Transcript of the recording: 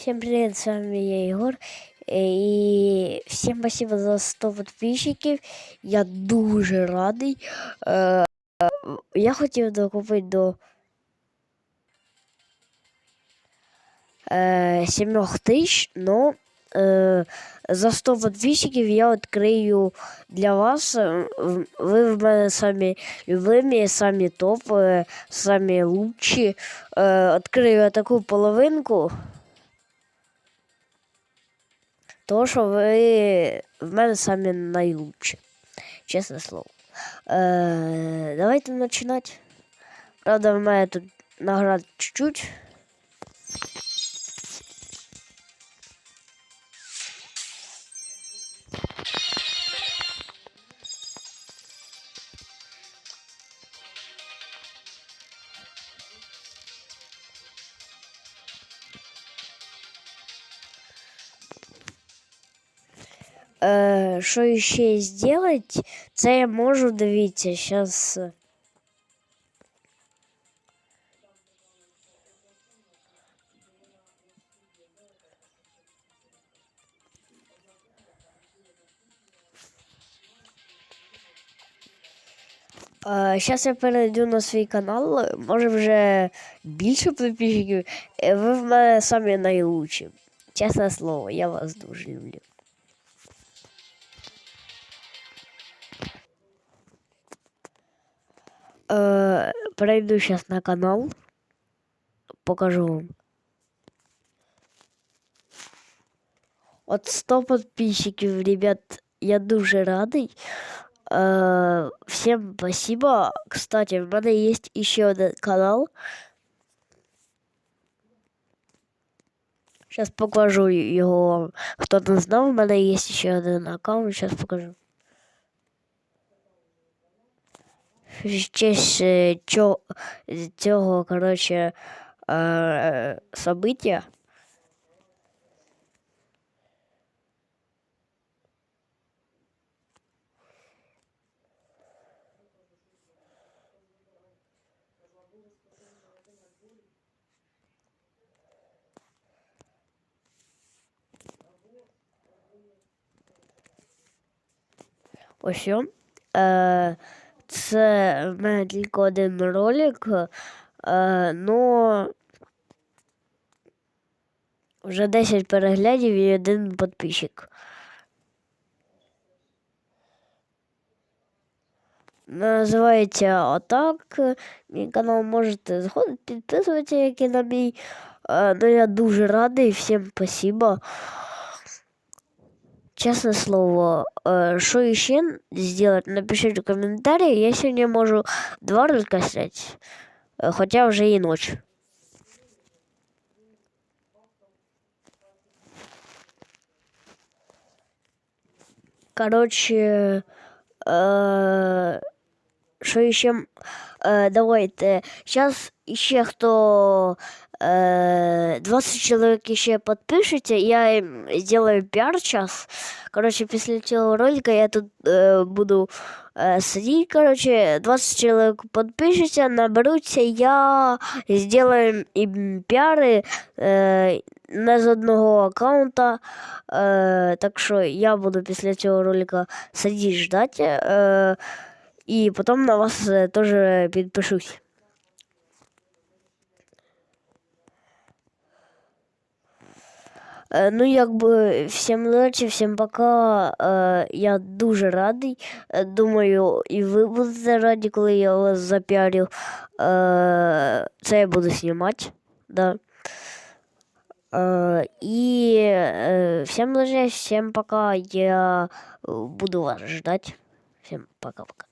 Всем привет, с вами я Егор. Е, І всім спасибо за 100 підписчиків. Я дуже радий. Е, Я хотів докупити до е, 7 тисяч, но е, за 100 підписчиків я відкрию для вас. е, в- мене самі любимі, самі топ, е, самі лучші. Е, Відкрию таку половинку. То, що ви в мене самі найлучші. Чесне слово. Е, давайте починати. Правда, в мене тут наград чуть-чуть. що ще зробити? Це я можу, дивіться, зараз. Зараз я перейду на свій канал, може вже більше підписчиків. Е, Ви в мене самі найлучші. Чесне слово, я вас дуже люблю. Е, перейду сейчас на канал. Покажу вам. От 100 подписчиків, ребят, я дуже радий. Е, всем спасибо. Кстати, в мене є ще один канал. Сейчас покажу його вам. Хто не знав, в мене є ще один аккаунт, сейчас покажу. В честь цього, коротше, е, события. Ось. Е, це в мене тільки один ролик, е, но вже 10 переглядів і один підписчик. Називається отак. Мій канал можете заходити, підписуватися, як і на мій. Е, ну я дуже радий, всім спасибо. Честное слово, что еще сделать, напишите в комментарии. Я сегодня могу два ролика снять, э, хотя уже и ночь. Короче, э, що ще? Э, давайте. Сейчас еще хто Э, 20 человек еще подпишите, я им сделаю пиар сейчас. Короче, после этого ролика я тут э, буду э, сидеть, короче, 20 человек подпишите, наберутся, я сделаю им пиары э, не з одного аккаунта. Е, так що я буду після цього ролика сидіти ждати. Е, э, и потом на вас э, тоже подпишусь. Е, Ну, якби всім удачі, всім пока. Е, Я дуже радий. Е, Думаю, і ви будете раді, коли я вас запіарю. Е, Це я буду знімати. Да. Е, І е, всім удачі, всім пока. Я буду вас ждать. Всем пока-пока.